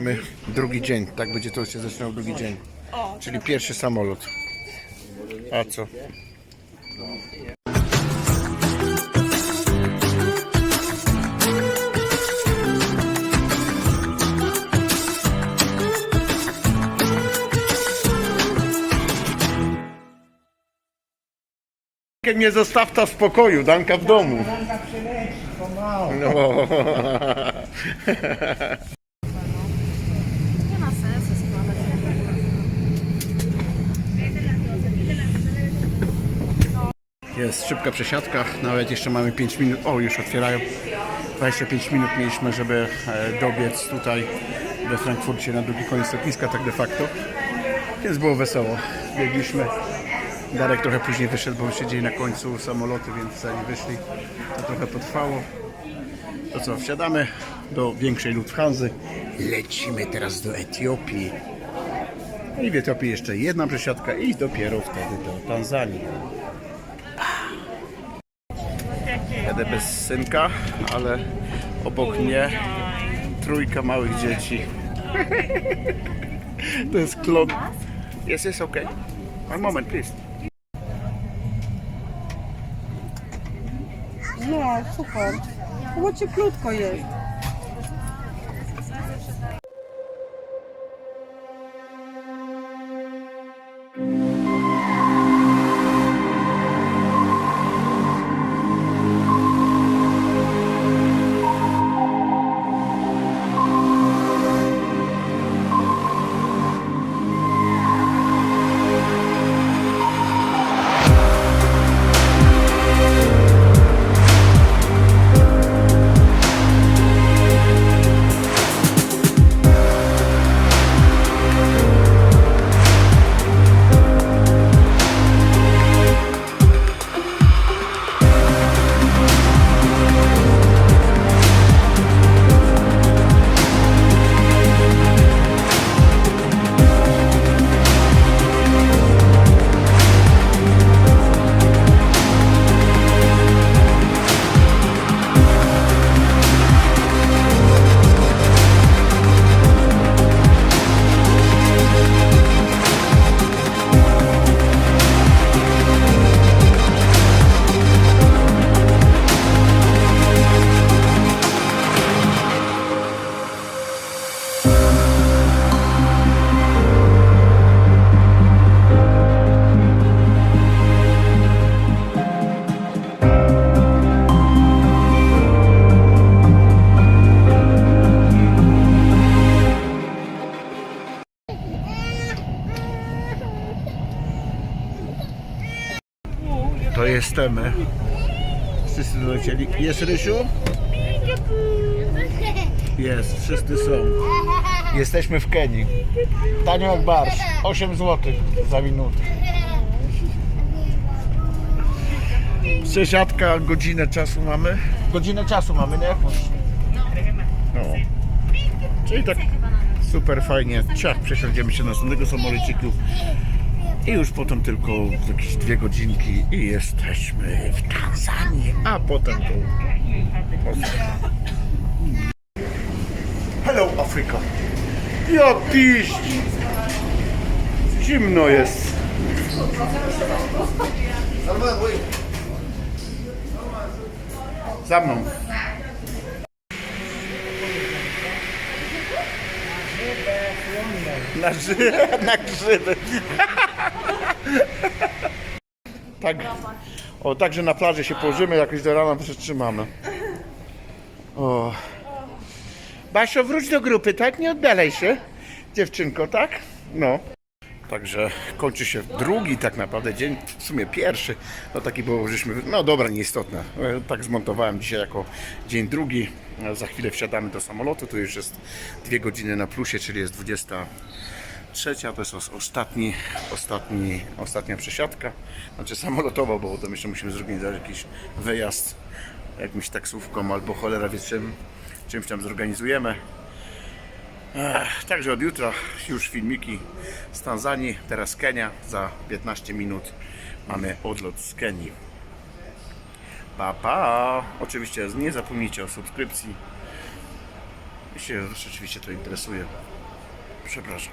Mamy drugi dzień, tak będzie to się zaczynał drugi dzień. Czyli pierwszy samolot. A co? Nie zostaw ta w spokoju, Danka w domu. No. Jest szybka przesiadka, nawet jeszcze mamy 5 minut. O, już otwierają. 25 minut mieliśmy, żeby e, dobiec tutaj we Frankfurcie na drugi koniec lotniska, tak de facto. Więc było wesoło. Biegliśmy. Darek trochę później wyszedł, bo siedzieli na końcu samolotu, więc zanim wyszli, to trochę potrwało. To co, wsiadamy do większej Lufthansa. Lecimy teraz do Etiopii. I w Etiopii jeszcze jedna przesiadka i dopiero wtedy do Tanzanii. Jadę bez synka, ale obok mnie trójka małych dzieci. to jest klon. Yes, yes, okay. One moment, please. Nie, super. Było cieplutko jest. Jesteśmy. Wszyscy dolecieli. Jest Rysiu? Jest, wszyscy są. Jesteśmy w Kenii. Tanio jak barsz. 8 zł za minutę. Przesiadka, godzinę czasu mamy. Godzinę czasu mamy, nie? No. Czyli tak super fajnie. Ciach, przesiądziemy się na następnego samolociklu. I już potem tylko jakieś dwie godzinki i jesteśmy w Tanzanii, a potem to... Hello Africa! Ja piść! Zimno jest. Za mną. Na, ży- na grzyby. Tak. O, także na plaży się położymy, jakoś do rana przetrzymamy. O. Basio, wróć do grupy, tak? Nie oddalaj się. Dziewczynko, tak? No. Także kończy się drugi tak naprawdę dzień, w sumie pierwszy. No taki było, żeśmy, no dobra, nieistotne. E, Tak zmontowałem dzisiaj jako dzień drugi. E, Za chwilę wsiadamy do samolotu, tu już jest dwie godziny na plusie, czyli jest 20 trzecia, to jest os- ostatni, ostatni, ostatnia przesiadka, znaczy samolotowa, bo potem jeszcze musimy zorganizować jakiś wyjazd jakimś taksówką albo cholera wie czym, czymś tam zorganizujemy. Ech, także od jutra już filmiki z Tanzanii, teraz Kenia, za 15 minut mamy odlot z Kenii. Pa, pa! Oczywiście nie zapomnijcie o subskrypcji. jeśli Was rzeczywiście to interesuje. Przepraszam.